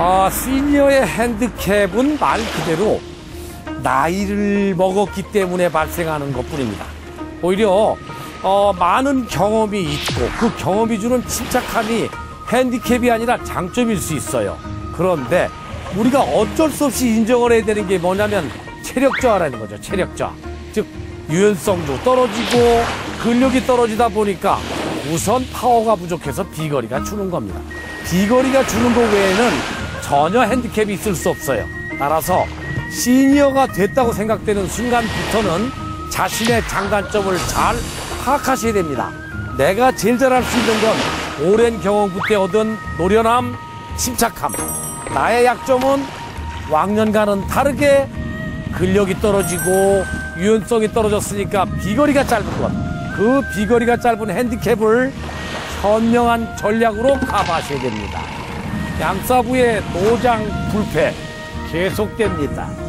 아, 시니어의 핸디캡은 말 그대로 나이를 먹었기 때문에 발생하는 것 뿐입니다. 오히려 어, 많은 경험이 있고 그 경험이 주는 침착함이 핸디캡이 아니라 장점일 수 있어요. 그런데 우리가 어쩔 수 없이 인정을 해야 되는 게 뭐냐면 체력 저하라는 거죠. 체력 저하. 즉 유연성도 떨어지고 근력이 떨어지다 보니까 우선 파워가 부족해서 비거리가 주는 겁니다. 비거리가 주는 것 외에는 전혀 핸디캡이 있을 수 없어요. 따라서 시니어가 됐다고 생각되는 순간부터는 자신의 장단점을 잘 파악하셔야 됩니다. 내가 제일 잘할 수 있는 건 오랜 경험 끝에 얻은 노련함, 침착함. 나의 약점은 왕년과는 다르게 근력이 떨어지고 유연성이 떨어졌으니까 비거리가 짧은 것. 그 비거리가 짧은 핸디캡을 현명한 전략으로 커버하셔야 됩니다. 양사부의 노장 불패 계속됩니다.